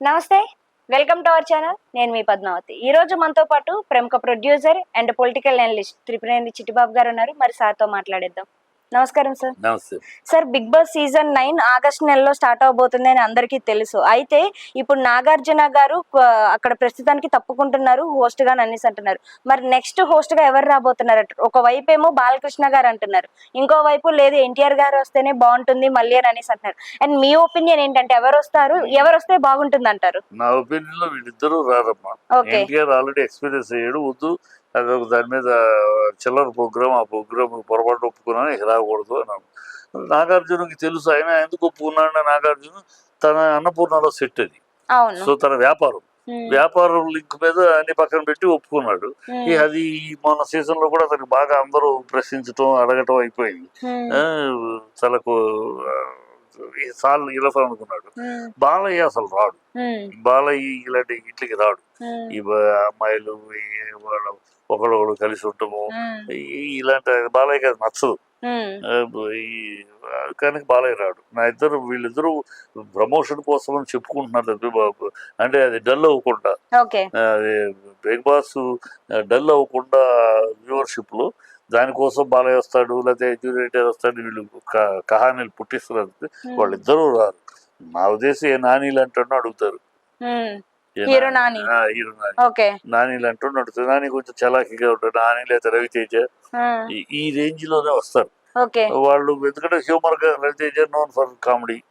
నమస్తే welcome to our channel. నేను మీ పద్మావతి. ఈ రోజు మనతో పాటు ప్రముఖ producer and political analyst Tripurendra Chittibabu garu ఉన్నారు. మరి సార్తో మాట్లాడేద్దాం. నమస్కారం సార్ నమస్తే. Sir Big Boss season nine August నెలలో స్టార్ట్ అవబోతుంది అని అందరికీ తెలుసు. అయితే ఇప్పుడు నాగార్జున గారు అక్కడ ప్రస్తుతానికి తప్పుకుంటున్నారు హోస్ట్గా అనేసి అంటున్నారు. మరి నెక్స్ట్ హోస్ట్గా ఎవరు రాబోతున్నారు? ఒక వైపు ఏమో బాలకృష్ణ గారు అంటున్నారు. ఇంకో వైపు లేదు ఎన్టీఆర్ గారు వస్తేనే బాగుంటుంది మళ్ళీ అని అనేసి అంటున్నారు. అండ్ మీ ఒపీనియన్ ఏంటంటే ఎవరు వస్తారు? ఎవరు వస్తే బాగుంటుంది అంటారు నా ఒపీనియన్లో వీళ్ళిద్దరూ రారమ్మా. ఓకే ఎన్టీఆర్ ఆల్రెడీ ఎక్స్పీరియన్స్ అయ్యాడు. వద్దు అది ఒక దాని మీద చిల్లర ప్రోగ్రామ్ ఆ ప్రోగ్రామ్ పొరపాటు ఒప్పుకున్నాను ఇక రాకూడదు అన్నాను నాగార్జునకి తెలుసు ఆయన ఎందుకు ఒప్పుకున్నాడు నాగార్జున తన అన్నపూర్ణలో సెట్ అది. సో తన వ్యాపారం. వ్యాపారం లింక్ మీద అన్ని పక్కన పెట్టి ఒప్పుకున్నాడు. అది మొన్న సీజన్లో కూడా అతనికి బాగా అందరూ ప్రశ్నించడం అడగటం అయిపోయింది. తనకు సార్లు ఇలఫర్ అనుకున్నాడు. బాలయ్య అసలు రాడు. బాలయ్య ఇలాంటి ఇంట్లోకి రాడు. ఈ అమ్మాయిలు వాళ్ళు ఒకళ్ళు కలిసి ఈ- ఇలాంటి బాలయ్యకి అది నచ్చదు. కానీ బాలయ్య రాడు. నా ఇద్దరు వీళ్ళిద్దరూ ప్రమోషన్ కోసం అని చెప్పుకుంటున్నారు బాబు. అంటే అది డల్ అవ్వకుండా. అది బిగ్ బాస్ డల్ అవ్వకుండా వ్యూవర్షిప్లో దానికోసం బాలయ్య వస్తాడు లేకపోతే ఎడ్యుకేటర్ వస్తాడు వీళ్ళు కహానీలు పుట్టిస్తున్నారు. వాళ్ళిద్దరూ రారు. నా ఉద్దేశం ఏ నానీలు అంటాడో అడుగుతారు. హీరో నాని. నానీలు అంటూ నడుతుంది నాని కొంచెం చలాకీగా ఉంటాడు. నాని లేదా రవితేజ. ఈ- రేంజ్లోనే వస్తారు. వాళ్ళు ఎందుకంటే హ్యూమర్గా Ravi Teja known for comedy.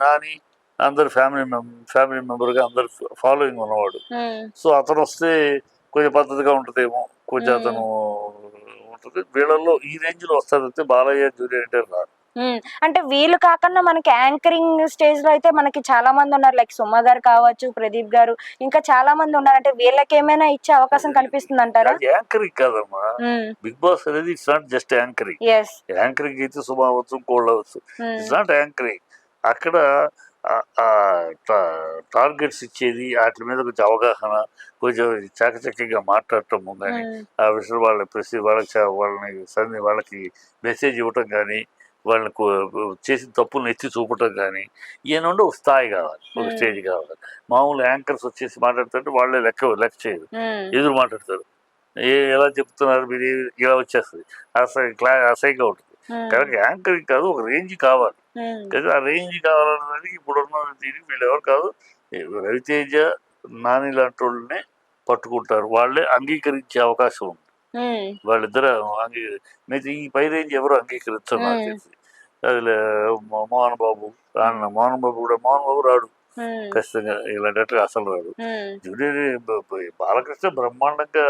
Nani అందరు ఫ్యామిలీ ఫ్యామిలీ మెంబర్గా అందరు ఫాలోయింగ్ ఉన్నవాడు. సో అతను వస్తే కొంచెం పద్ధతిగా ఉంటుందేమో కొంచెం. అతను ఉంటుంది. వీళ్ళల్లో ఈ రేంజ్లో వస్తారంటే బాలయ్య జూనియర్ అంటే ఉమ్. అంటే వీళ్ళు కాకుండా మనకి యాంకరింగ్ స్టేజ్లో అయితే మనకి చాలా మంది ఉన్నారు. లైక్ సుమ గారు కావచ్చు ప్రదీప్ గారు ఇంకా చాలా మంది ఉన్నారు. అంటే వీళ్ళకి ఏమైనా ఇచ్చే అవకాశం కనిపిస్తుంది అంటారా? యాంకరింగ్ కాదమ్మా. బిగ్ బాస్ అనేది it's not just anchoring. Anchoring అయితే శుభ అవ్వచ్చు కోల్డ్ అవ్వచ్చు. It's not anchoring. అక్కడ టార్గెట్స్ ఇచ్చేది వాటి మీద కొంచెం అవగాహన కొంచెం చాకచక్యంగా మాట్లాడటం కానీ ఆ విషయం వాళ్ళ ప్రతి వాళ్ళకి వాళ్ళని సంది వాళ్ళకి మెసేజ్ ఇవ్వటం కానీ వాళ్ళని చేసిన తప్పులను ఎత్తి చూపటం కానీ ఈయన ఉండి ఒక స్థాయి కావాలి ఒక. స్టేజ్ కావాలి. మామూలు యాంకర్స్ వచ్చేసి మాట్లాడుతుంటే వాళ్ళే లెక్క లెక్క చేయరు. ఎదురు మాట్లాడతారు. ఏ ఎలా చెప్తున్నారు మీరు? ఇలా వచ్చేస్తుంది. అసహ్య క్లా అసహ్యంగా ఉంటుంది. కనుక యాంకరింగ్ కాదు ఒక రేంజ్ కావాలి. కానీ ఆ రేంజ్ కావాలన్నదానికి ఇప్పుడున్న దీనికి వీళ్ళు ఎవరు కాదు రవితేజ నాని లాంటి వాళ్ళనే పట్టుకుంటారు. వాళ్ళే అంగీకరించే అవకాశం ఉంది. వాళ్ళిద్దరు అంగీ మిగతా ఈ పై రేంజ్ ఎవరు అంగీకరించరు నాకు Hmm. తెలిసి. అది మోహన్ బాబు అన్న మోహన్ బాబు కూడా మోహన్ బాబు రాడు. ఖచ్చితంగా ఇలాంటి అసలు రాడు. జూనియర్ బాలకృష్ణ బ్రహ్మాండంగా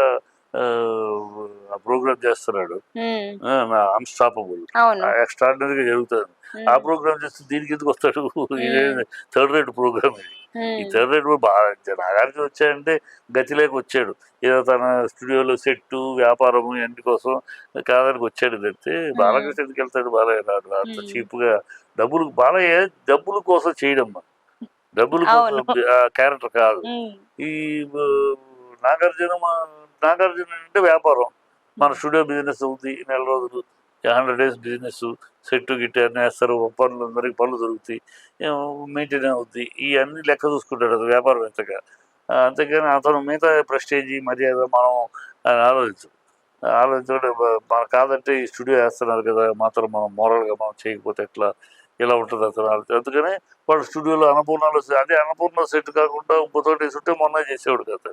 ప్రోగ్రామ్ చేస్తున్నాడు. అన్స్టాపబుల్ ఎక్స్ట్రాడినరీగా జరుగుతుంది ఆ ప్రోగ్రామ్ చేస్తే దీనికి ఎందుకు వస్తాడు? థర్డ్ రేట్ ప్రోగ్రామ్ ఇది. ఈ థర్డ్ రేట్ బాగా నాగార్జున వచ్చాడంటే గతిలోకి వచ్చాడు. ఏదో తన స్టూడియోలో సెట్టు వ్యాపారము అన్ని కోసం కాదానికి వచ్చాడు తప్పితే బాలకృష్ణ ఎందుకు వెళ్తాడు? బాలయ్య రాడు. అంత. చీప్గా డబ్బులు బాలయ్య డబ్బుల కోసం చేయడం డబ్బుల క్యారెక్టర్ కాదు. ఈ నాగార్జున నాగార్జున అంటే వ్యాపారం. మన స్టూడియో బిజినెస్ ఉంది నెల రోజులు. హండ్రెడ్ డేస్ బిజినెస్ సెట్ గిట్ట అన్నీ వేస్తారు పనులు అందరికి పనులు దొరుకుతాయి. మెయింటైన్ అవుద్ది. ఈ అన్ని లెక్క చూసుకుంటాడు అది వ్యాపారం ఎంతగా. అంతేగాని అతను మిగతా ప్రెస్టేజ్ మర్యాద మనం ఆలోచించు. ఆలోచించడం మన కాదంటే ఈ స్టూడియో వేస్తున్నారు కదా మాత్రం మనం మోరల్గా మనం చేయకపోతే ఎట్లా ఇలా ఉంటుంది అతను ఆలోచన. అందుకనే వాడు స్టూడియోలో అన్నపూర్ణలో అదే అన్నపూర్ణ సెట్ కాకుండా ఇంకోతోటి వేసుంటే మొన్న చేసేవాడు కదా.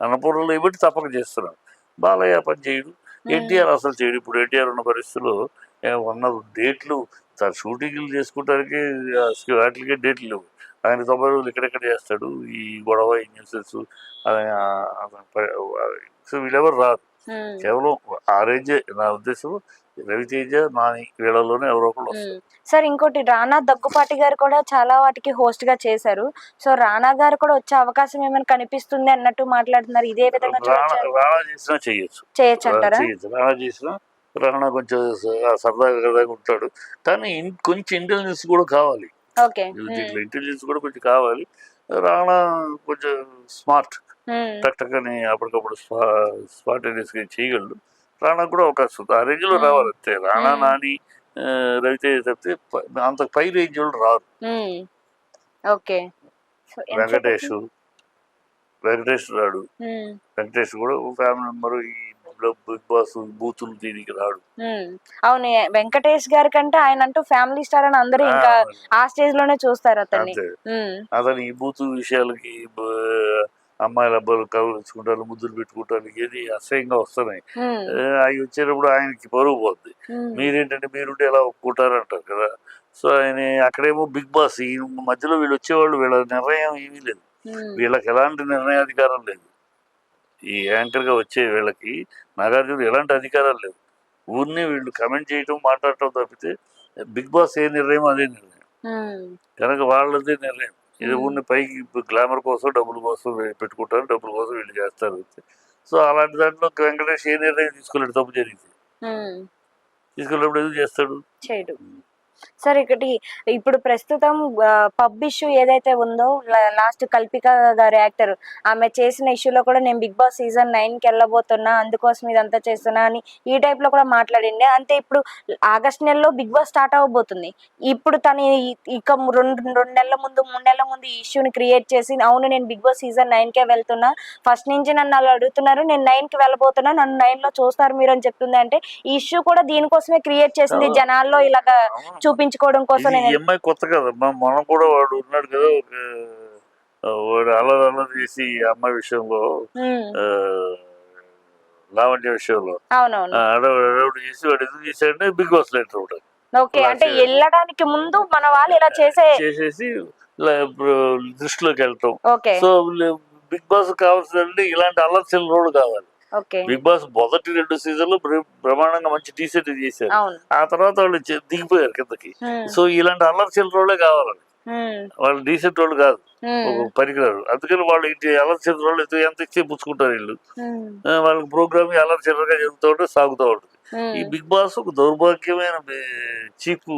అన్నపూర్ణలో ఇవ్వటి తప్పక చేస్తున్నాడు. బాలయ్య పని చేయడు. ఎన్టీఆర్ అసలు చేయడు. ఇప్పుడు ఎన్టీఆర్ ఉన్న పరిస్థితుల్లో ఉన్న డేట్లు తన షూటింగ్లు చేసుకుంటానికి ఆ, వాటికే డేట్లు లేవు. ఆయన తొంభై రోజులు ఇక్కడెక్కడ చేస్తాడు? ఈ గొడవ ఈ న్యూసెస్ సో వీళ్ళెవరు ఉమ్, కేవలం ఆ రేంజే నా ఉద్దేశం రవితేజ నాని వీళ్ళలోనే ఎవరో ఒకళ్ళు వస్తారు. సార్ ఇంకోటి రానా దగ్గుపాటి గారు కూడా చాలా వాటికి హోస్ట్గా చేశారు. సో రానా గారు కూడా వచ్చే అవకాశం ఏమైనా కనిపిస్తుంది అన్నట్టు మాట్లాడుతున్నారు. ఇదే విధంగా రాణా చూడొచ్చు? రాణా చేసినా చేయొచ్చు. చేయొచ్చు అంటారా చేయొచ్చు. రాణా చేసినా రాణా కొంచెం స- సరదాగా సరదాగా ఉంటాడు. కానీ కొంచెం ఇంటెలిజెన్స్ కూడా కావాలి. ఓకే. దీంట్లో ఇంటెలిజెన్స్ కూడా కొంచెం కావాలి. రాణా కొంచెం స్మార్ట్ టక్ టక్ అని అప్పటికప్పుడు స్పా స్పాటేనియస్గా చేయగలడు. రాణా కూడా అవకాశం ఉంది ఆ రేంజ్లో. రావాలి అంతే. రాణా. నాని రవితేజ తప్పితే అంత పై రేంజ్ వాళ్ళు రారు. ఓకే. వెంకటేష్ వెంకటేష్ రాడు. వెంకటేష్ కూడా ఫ్యామిలీ మెంబర్ ఈ బిగ్ బాస్ బూతులు దీనికి రాడు. అవును వెంకటేష్ గారి కంటే ఆయన అంటూ ఫ్యామిలీ స్టార్ అని అందరూ ఇంకా ఆ, స్టేజ్లోనే చూస్తారు అతన్ని. అతను ఈ బూతు విషయాలకి అమ్మాయిల అబ్బాయిలు కలుసుకుంటారు ముద్దులు పెట్టుకుంటారు ఏది అసహ్యంగా వస్తున్నాయి. అవి వచ్చేటప్పుడు ఆయనకి పరుగు పోద్ది. మీరేంటంటే మీరుంటే ఎలా ఒప్పుకుంటారు అంటారు కదా. సో ఆయన అక్కడేమో బిగ్ బాస్ ఈ మధ్యలో వీళ్ళు వచ్చేవాళ్ళు వీళ్ళ నిర్ణయం ఏమీ లేదు. వీళ్ళకి ఎలాంటి నిర్ణయాధికారం లేదు. ఈ యాంకర్గా వచ్చే వీళ్ళకి నాగార్జున ఎలాంటి అధికారం లేదు ఊరిని వీళ్ళు కమెంట్ చేయటం మాట్లాడటం తప్పితే బిగ్ బాస్ ఏ నిర్ణయం అదే నిర్ణయం. కనుక వాళ్ళదే నిర్ణయం. ఇది. ఊరిని పైకి గ్లామర్ కోసం డబ్బుల కోసం పెట్టుకుంటారు డబ్బుల కోసం వీళ్ళు చేస్తారు సో అలాంటి దాంట్లో వెంకటేష్ ఏ నిర్ణయం తీసుకోలేడు తప్పు జరిగింది. ఉమ్. తీసుకున్నప్పుడు ఎందుకు చేస్తాడు. సార్ ఒకటి ఇప్పుడు ప్రస్తుతం పబ్ ఇష్యూ ఏదైతే ఉందో లాస్ట్ కల్పిక గారి యాక్టర్ ఆమె చేసిన ఇష్యూలో కూడా నేను బిగ్ బాస్ సీజన్ నైన్కి వెళ్ళబోతున్నా అందుకోసం ఇదంతా చేస్తున్నా అని ఈ టైప్లో కూడా మాట్లాడింది అంతే ఇప్పుడు ఆగస్ట్ నెలలో బిగ్ బాస్ స్టార్ట్ అవ్వబోతుంది ఇప్పుడు తను ఇక రెండు రెండు నెలల ముందు మూడు నెలల ముందు ఈ ఇష్యూని క్రియేట్ చేసి అవును నేను బిగ్ బాస్ సీజన్ నైన్ కే వెళ్తున్నా ఫస్ట్ నుంచి నన్ను అలా అడుగుతున్నారు నేను నైన్కి వెళ్ళబోతున్నా నన్ను నైన్లో చూస్తారు మీరు అని చెప్తుంది అంటే ఈ ఇష్యూ కూడా దీనికోసమే క్రియేట్ చేసింది. జనాల్లో ఇలాగా చూపించుకోవడం కోసం అమ్మాయి కొత్త కదా. మనం కూడా వాడు ఉన్నాడు కదా ఒక వాడు అల్లరి అల్లరి చేసి అమ్మాయి విషయంలో లావణ్య విషయంలో. అడవుడు చేసి వాడు ఎందుకు చేశాడంటే బిగ్ బాస్ లెటర్ ఒకటి. ఓకే అంటే వెళ్ళడానికి ముందు మన వాళ్ళు ఇలా చేసే చేసేసి దృష్టిలోకి ఓకే. సో బిగ్ బాస్ కావాల్సిందంటే ఇలాంటి అల్లరి చిల్లరోడు కావాలి. బిగ్ బాస్ మొదటి రెండు సీజన్లు బ్రహ్మాండంగా మంచి టీషర్ట్ చేశారు. ఆ తర్వాత వాళ్ళు దిగిపోయారు కిందకి. సో ఇలాంటి అల్లరి చిల్లరోడే కావాలి ఉమ్, వాళ్ళు డీసెంట్ వాళ్ళు కాదు. పనికిరారు. అందుకని వాళ్ళు ఇంటి అల్లరి చిల్లరోళ్ళు ఎంత- ఎంత ఇచ్చి పుచ్చుకుంటారు వీళ్ళు. వాళ్ళకి ప్రోగ్రామ్ అల్లరి చిల్లరగా జరుగుతూ ఉంటే సాగుతూ ఉంటుంది. ఈ బిగ్ బాస్ ఒక దౌర్భాగ్యమైన చీప్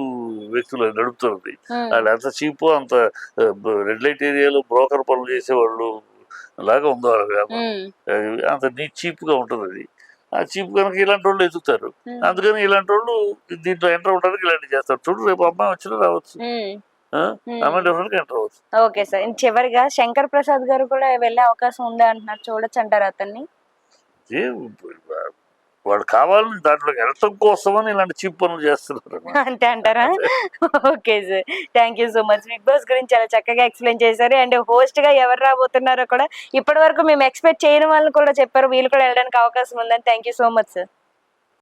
వ్యక్తులు నడుపుతున్నది. వాళ్ళు ఎంత చీప్ అంత రెడ్ లైట్ ఏరియాలో బ్రోకర్ పనులు చేసేవాళ్ళు లాగా ఉందో వాళ్ళ వ్యాపారం. అంత నీ చీప్గా ఉంటుంది అది. ఆ చీప్ కనుక ఇలాంటి వాళ్ళు ఎదుగుతారు. అందుకని ఇలాంటి వాళ్ళు దీంట్లో ఎంటర్ అవడానికి ఇలాంటి చేస్తారు. చూడు రేపు అమ్మాయి వచ్చినా రావచ్చు. Okay sir. చివరిగా శంకర్ ప్రసాద్ గారు కూడా వెళ్ళే అవకాశం ఉంది అంటున్నారు? చూడొచ్చు అంటారు అతన్ని. వాళ్ళు వాడు కావాలని దాంట్లోకి వెళ్ళటం కోసమని ఇలాంటి చీప్ పనులు చేస్తున్నారు అంతే అంటారా? Okay sir. Thank you so much Big Boss గురించి చాలా చక్కగా ఎక్స్ప్లెయిన్ చేశారు. అండ్ హోస్ట్గా ఎవరు రాబోతున్నారో కూడా ఇప్పటి వరకు మేము ఎక్స్పెక్ట్ చేయని వాళ్ళని కూడా చెప్పారు. వీళ్ళు కూడా వెళ్ళడానికి అవకాశం ఉందని. Thank you so much sir